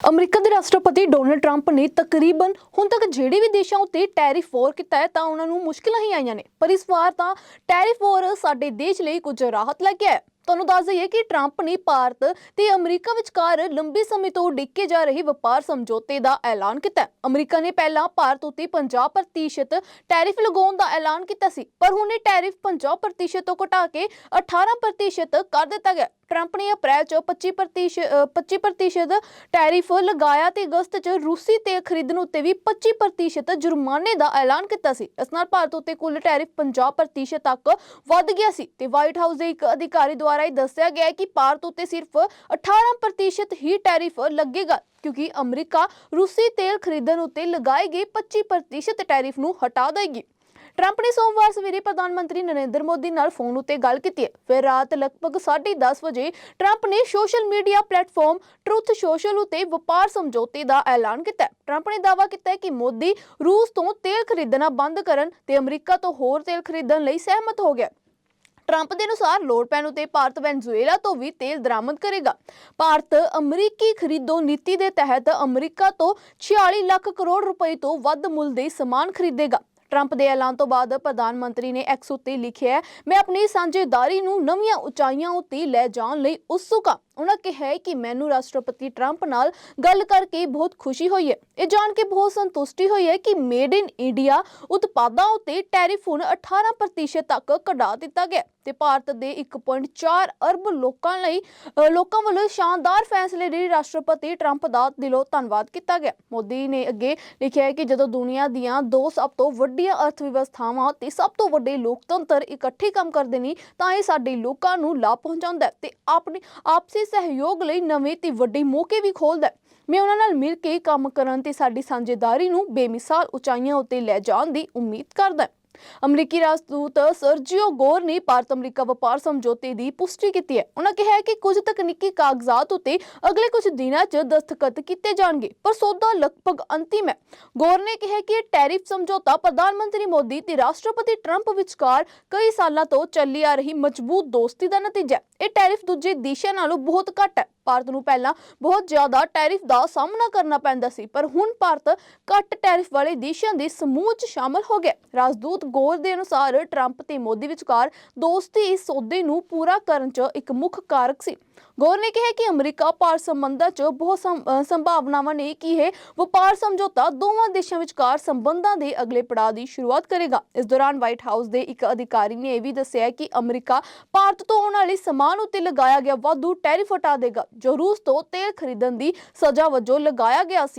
America ਦੇ ਰਾਸ਼ਟਰਪਤੀ Donald Trump ਨੇ ਤਕਰੀਬਨ ਹੁਣ ਤੱਕ ਜਿਹੜੇ ਵੀ ਦੇਸ਼ਾਂ ਉੱਤੇ ਟੈਰਿਫ ਵਾਰ ਕੀਤਾ ਹੈ ਤਾਂ ਉਹਨਾਂ ਨੂੰ ਮੁਸ਼ਕਲਾਂ ਹੀ ਆਈਆਂ ਨੇ ਪਰ ਇਸ ਵਾਰ ਤਾਂ ਟੈਰਿਫ ਵਾਰ ਸਾਡੇ ਦੇਸ਼ ਲਈ ਕੁਝ ਰਾਹਤ ਲੈ ਕੇ ਆਇਆ ਹੈ। ਤੁਹਾਨੂੰ ਦੱਸ ਦਈਏ ਕਿ ਟਰੰਪ ਨੇ ਭਾਰਤ ਤੇ ਅਮਰੀਕਾ ਵਿਚਕਾਰ ਲੰਬੇ ਸਮੇਂ ਤੋਂ ਉਡੀਕੇ ਜਾ ਰਹੇ ਵਪਾਰ ਸਮਝੌਤੇ ਦਾ ਐਲਾਨ ਕੀਤਾ ਹੈ। ਅਮਰੀਕਾ ਨੇ ਪਹਿਲਾਂ ਭਾਰਤ ਉੱਤੇ 50% ਟੈਰਿਫ ਲਗਾਉਣ ਦਾ ਐਲਾਨ ਕੀਤਾ ਸੀ, ਪਰ ਹੁਣ ਇਹ ਟੈਰਿਫ 50% ਤੋਂ ਘਟਾ ਕੇ 18% ਕਰ ਦਿੱਤਾ ਗਿਆ ਟਰੰਪ ਨੇ ਅਪ੍ਰੈਲ ਚ 25% 25% ਟੈਰਿਫ ਲਗਾਇਆ ਤੇ ਅਗਸਤ ਚ ਰੂਸੀ ਤੇਲ ਖਰੀਦਣ ਉੱਤੇ ਵੀ 25% ਜੁਰਮਾਨੇ ਦਾ ਐਲਾਨ ਕੀਤਾ ਸੀ ਇਸ ਨਾਲ ਭਾਰਤ ਉੱਤੇ ਕੁੱਲ ਟੈਰਿਫ 50% ਤੱਕ ਵੱਧ ਗਿਆ ਸੀ ਤੇ ਵਾਈਟ ਹਾਊਸ ਦੇ ਇੱਕ ਅਧਿਕਾਰੀ ਦੁਆਰਾ ਇਹ ਦੱਸਿਆ ਗਿਆ ਹੈ ਕਿ ਭਾਰਤ ਉੱਤੇ ਸਿਰਫ 18% ਹੀ ਟੈਰਿਫ ਲੱਗੇਗਾ, ਕਿਉਂਕਿ ਅਮਰੀਕਾ ਰੂਸੀ ਤੇਲ ਖਰੀਦਣ ਉੱਤੇ ਲਗਾਏ ਗਏ 25% ਟੈਰਿਫ ਨੂੰ ਹਟਾ ਦੇਗੀ। ਟਰੰਪ ਨੇ ਸੋਮਵਾਰ ਸਵੇਰੇ ਪ੍ਰਧਾਨ ਮੰਤਰੀ ਨਰਿੰਦਰ ਮੋਦੀ ਨਾਲ ਫੋਨ ਉੱਤੇ ਗੱਲ ਕੀਤੀ ਹੈ। ਫਿਰ ਰਾਤ ਲਗਭਗ 10:30 ਵਜੇ ਟਰੰਪ ਨੇ social media platform Truth Social ਉੱਤੇ ਵਪਾਰ ਸਮਝੌਤੇ ਦਾ ਐਲਾਨ ਕੀਤਾ ਟਰੰਪ ਨੇ ਦਾਅਵਾ ਕੀਤਾ ਕਿ ਮੋਦੀ ਰੂਸ ਤੋਂ ਤੇਲ ਖਰੀਦਣਾ ਬੰਦ ਕਰਨ ਤੇ ਅਮਰੀਕਾ ਤੋਂ ਹੋਰ ਤੇਲ ਖਰੀਦਣ ਲਈ ਸਹਿਮਤ ਹੋ ਗਿਆ ਟਰੰਪ ਦੇ ਅਨੁਸਾਰ ਲੋੜ ਪੈਣ ਉਤੇ ਭਾਰਤ ਵੈਨਜ਼ੂਏਲਾ ਤੋਂ ਵੀ ਤੇਲ ਦਰਾਮਦ ਕਰੇਗਾ। ਭਾਰਤ ਅਮਰੀਕੀ ਖਰੀਦੋ ਨੀਤੀ ਦੇ ਤਹਿਤ ਅਮਰੀਕਾ ਤੋਂ 46 ਲੱਖ ਕਰੋੜ ਰੁਪਏ ਤੋਂ ਵੱਧ ਮੁੱਲ ਦੇ ਸਮਾਨ ਖਰੀਦੇਗਾ। ਟਰੰਪ ਦੇ ਐਲਾਨ ਤੋਂ ਬਾਅਦ ਪ੍ਰਧਾਨ ਮੰਤਰੀ ਨੇ ਐਕਸ ਉੱਤੇ ਲਿਖਿਆ ਹੈ, ਮੈਂ ਆਪਣੀ ਸਾਂਝੇਦਾਰੀ ਨੂੰ ਨਵੀਆਂ ਉਚਾਈਆਂ ਉੱਤੇ ਲੈ ਜਾਣ ਲਈ ਉਤਸੁਕ ਹਾਂ। ਉਹਨਾਂ ਕਿਹਾ ਹੈ ਕਿ ਮੈਨੂੰ ਰਾਸ਼ਟਰਪਤੀ ਟਰੰਪ ਨਾਲ ਗੱਲ ਕਰਕੇ ਬਹੁਤ ਖੁਸ਼ੀ ਹੋਈ ਹੈ। ਇਹ ਜਾਣ ਕੇ ਬਹੁਤ ਸੰਤੁਸ਼ਟੀ ਹੋਈ ਹੈ ਕਿ ਮੇਡ ਇਨ ਇੰਡੀਆ ਉਤਪਾਦਾਂ ਉੱਤੇ ਟੈਰਿਫ ਹੁਣ 18% ਤੱਕ ਕਢਾ ਦਿੱਤਾ ਗਿਆ ਤੇ ਭਾਰਤ ਦੇ 1.4 ਅਰਬ ਲੋਕਾਂ ਲਈ ਲੋਕਾਂ ਵੱਲੋਂ ਸ਼ਾਨਦਾਰ ਫੈਸਲੇ ਲਈ ਰਾਸ਼ਟਰਪਤੀ ਟਰੰਪ ਦਾ ਦਿਲੋਂ ਧੰਨਵਾਦ ਕੀਤਾ ਗਿਆ। ਮੋਦੀ ਨੇ ਅੱਗੇ ਲਿਖਿਆ ਹੈ ਕਿ ਜਦੋਂ ਦੁਨੀਆ ਦੀਆਂ ਦੋ ਸਭ ਤੋਂ ਵੱਡੀਆਂ ਅਰਥ ਵਿਵਸਥਾਵਾਂ ਤੇ ਸਭ ਤੋਂ ਵੱਡੇ ਲੋਕਤੰਤਰ ਇਕੱਠੇ ਕੰਮ ਕਰਦੇ ਨੇ, ਤਾਂ ਇਹ ਸਾਡੇ ਲੋਕਾਂ ਨੂੰ ਲਾਭ ਪਹੁੰਚਾਉਂਦਾ ਹੈ ਤੇ ਆਪਣੀ ਆਪਸੀ ਸਹਿਯੋਗ ਲਈ ਨਵੇਂ ਤੇ ਵੱਡੇ ਮੌਕੇ ਵੀ ਖੋਲਦਾ ਹੈ। ਮੈਂ ਉਹਨਾਂ ਨਾਲ ਮਿਲ ਕੇ ਕੰਮ ਕਰਨ ਤੇ ਸਾਡੀ ਸਾਂਝੇਦਾਰੀ ਨੂੰ ਬੇਮਿਸਾਲ ਉਚਾਈਆਂ ਉੱਤੇ ਲੈ ਜਾਣ ਦੀ ਉਮੀਦ ਕਰਦਾ ਹਾਂ। ਅਮਰੀਕੀ ਰਾਜਦੂਤ ਸਰਜੀਓ ਗੋਰ ਨੇ ਭਾਰਤ ਅਮਰੀਕਾ ਵਪਾਰ ਸਮਝੌਤੇ ਦੀ ਪੁਸ਼ਟੀ ਕੀਤੀ ਹੈ। ਉਹਨਾਂ ਕਿਹਾ ਕਿ ਕੁਝ ਤਕਨੀਕੀ ਕਾਗਜ਼ਾਤ ਉੱਤੇ ਅਗਲੇ ਕੁਝ ਦਿਨਾਂ 'ਚ ਦਸਤਖਤ ਕੀਤੇ ਜਾਣਗੇ, ਪਰ ਸੌਦਾ ਲਗਭਗ ਅੰਤਿਮ ਹੈ। ਗੋਰ ਨੇ ਕਿਹਾ ਕਿ ਇਹ ਟੈਰਿਫ ਸਮਝੌਤਾ ਪ੍ਰਧਾਨ ਮੰਤਰੀ ਮੋਦੀ ਤੇ ਰਾਸ਼ਟਰਪਤੀ ਟਰੰਪ ਵਿਚਕਾਰ ਕਈ ਸਾਲਾਂ ਤੋਂ ਚੱਲੀ ਆ ਰਹੀ ਮਜ਼ਬੂਤ ਦੋਸਤੀ ਦਾ ਨਤੀਜਾ ਹੈ। ਇਹ ਟੈਰਿਫ ਦੂਜੇ ਦੇਸ਼ਾਂ ਨਾਲੋਂ ਬਹੁਤ ਘੱਟ ਹੈ। ਭਾਰਤ ਨੂੰ ਪਹਿਲਾਂ ਬਹੁਤ ਜ਼ਿਆਦਾ ਟੈਰਿਫ ਦਾ ਸਾਹਮਣਾ ਕਰਨਾ ਪੈਂਦਾ ਸੀ, ਪਰ ਹੁਣ ਭਾਰਤ ਘੱਟ ਟੈਰਿਫ ਵਾਲੇ ਦੇਸ਼ਾਂ ਦੇ ਸਮੂਹ 'ਚ ਸ਼ਾਮਲ ਹੋ ਗਿਆ। ਰਾਜਦੂਤ ਗੋਰ ਦੇ ਅਨੁਸਾਰ ਟਰੰਪ ਤੇ ਮੋਦੀ ਵਿਚਕਾਰ ਦੋਸਤੀ ਇਸ ਸੌਦੇ ਨੂੰ ਪੂਰਾ ਕਰਨ 'ਚ ਇੱਕ ਮੁੱਖ ਕਾਰਕ ਸੀ। ਗੋਰ ਨੇ ਕਿਹਾ ਕਿ ਅਮਰੀਕਾ ਭਾਰਤ ਸੰਬੰਧਾਂ 'ਚ ਬਹੁਤ ਸੰਭਾਵਨਾਵਾਂ ਨੇ ਕਿ ਇਹ ਵਪਾਰ ਸਮਝੌਤਾ ਦੋਵਾਂ ਦੇਸ਼ਾਂ ਵਿਚਕਾਰ ਸੰਬੰਧਾਂ ਦੇ ਅਗਲੇ ਪੜਾਅ ਦੀ ਸ਼ੁਰੂਆਤ ਕਰੇਗਾ। ਇਸ ਦੌਰਾਨ ਵਾਈਟ ਹਾਊਸ ਦੇ ਇੱਕ ਅਧਿਕਾਰੀ ਨੇ ਇਹ ਵੀ ਦੱਸਿਆ ਕਿ ਅਮਰੀਕਾ ਭਾਰਤ ਤੋਂ ਆਉਣ ਵਾਲੇ ਸਮਾਨ ਉੱਤੇ ਲਗਾਇਆ ਗਿਆ ਵਾਧੂ ਟੈਰਿਫ ਹਟਾ ਦੇਗਾ ਜੋ ਰੂਸ ਤੋਂ ਤੇਲ ਖਰੀਦਣ ਦੀ ਸਜ਼ਾ ਵਜੋਂ ਲਗਾਇਆ ਗਿਆ ਸੀ।